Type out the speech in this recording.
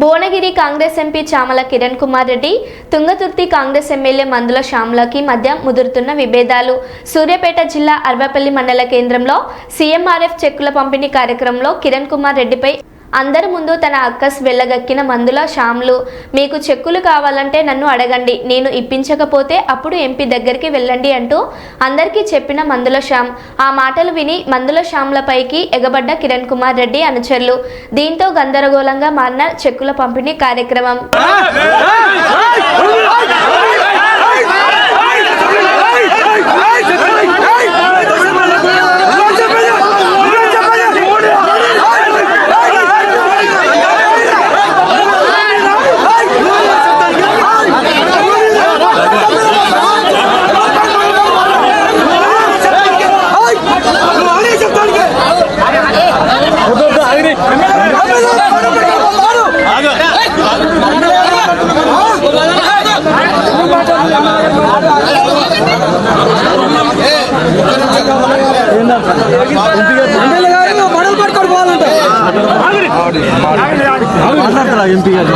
Bhuvanagiri Congress MP Chamala Kiran Kumar Reddy Thungathurthi Congress MLA Mandula శ్యామలకి మధ్య ముదురుతున్న విభేదాలు. సూర్యాపేట జిల్లా అర్వపల్లి మండల కేంద్రంలో సీఎంఆర్ఎఫ్ చెక్కుల పంపిణీ కార్యక్రమంలో కిరణ్ కుమార్ రెడ్డిపై అందరి ముందు తన అక్కస్ వెళ్ళగక్కిన మందుల శ్యామ్లు మీకు చెక్కులు కావాలంటే నన్ను అడగండి నేను ఇప్పించకపోతే అప్పుడు ఎంపీ దగ్గరికి వెళ్ళండి అంటూ అందరికీ చెప్పిన మందుల శ్యామ్ ఆ మాటలు విని మందుల శ్యామ్లపైకి ఎగబడ్డ కిరణ్ కుమార్ రెడ్డి అనుచరులు. దీంతో గందరగోళంగా మారిన చెక్కుల పంపిణీ కార్యక్రమం. గొడవలు పట్టుకొని పోవాలంటే ఎంపీ గారు